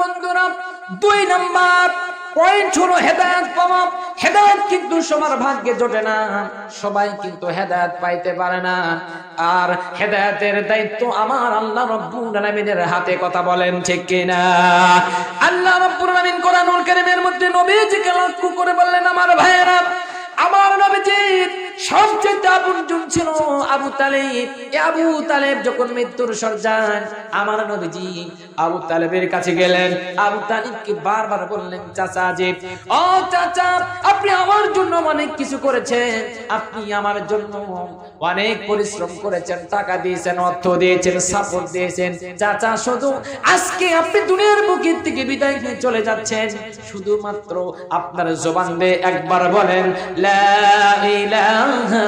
বন্ধুরা, দুই পয়েন্ট হলো কিন্তু সবার ভাগ্যে জোটে না, সবাই কিন্তু পাইতে পারে না। আর হেদায়েতের দায়িত্ব আমার আল্লাহ রব্বুল হাতে, কথা বলেন ঠিক কিনা? আল্লাহ রব্বুল আলামিন কোরআনুল কারীমের মধ্যে নবীজিকে লক্ষ্য করে বললেন, আমার ভাইয়েরা আপনি আমার জন্য অনেক কিছু করেছেন। আপনি আমার জন্য অনেক পরিশ্রম করেছেন, টাকা দিয়েছেন, অর্থ দিয়েছেন, সাপোর্ট দিয়েছেন। চাচা, শুধু আজকে আপনি দুনিয়ার বুকের থেকে বিদায় নিয়ে চলে যাচ্ছেন। শুধুমাত্র আপনার জবান দিয়ে একবার বলেন, লা ইলাহা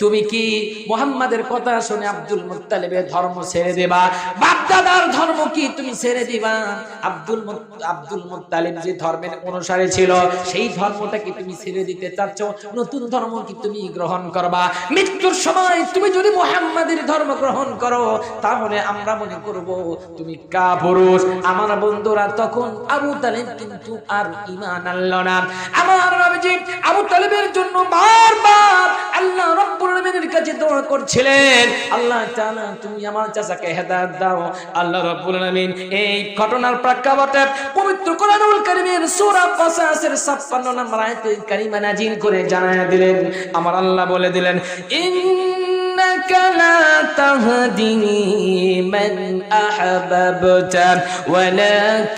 তুমি কি মোহাম্মদের কথা শুনে আব্দুল মুত্তালিবের ধর্ম ছেড়ে দেবা? বাপদাদার ধর্ম কি তুমি ছেড়ে দিবা? আব্দুল আব্দুল মুত্তালিব যে ধর্মের অনুসারে ছিল, সেই ধর্মটা কি তুমি ছেড়ে দিতে চাচ্ছ? নতুন ধর্ম কি তুমি গ্রহণ করবা? মৃত্যুর সময় তুমি যদি মোহাম্মদের ধর্ম গ্রহণ করো, তাহলে আমরা মনে করব তুমি কা পুরুষ আমার বন্ধুরা তখন আবু তালিব কিন্তু আর ইমান আনল না। আমার আবু তালিবের জন্য রব্বুল পরিকল্পনা করছিলেন। আল্লাহ জানা তুমি আমার চাচাকে হেদায়ত দাও। আল্লাহ রাব্বুল আলামিন এই ঘটনার প্রেক্ষাপটে পবিত্র কোরআনুল কারীমের সূরা ফাসাসের 56 নম্বর আয়াতে কারীমা নাজিল করে জানায়া দিলেন। আমার আল্লাহ বলে দিলেন, ইন্নাকা লা তাহদি মান আহবাবতা ওয়ালা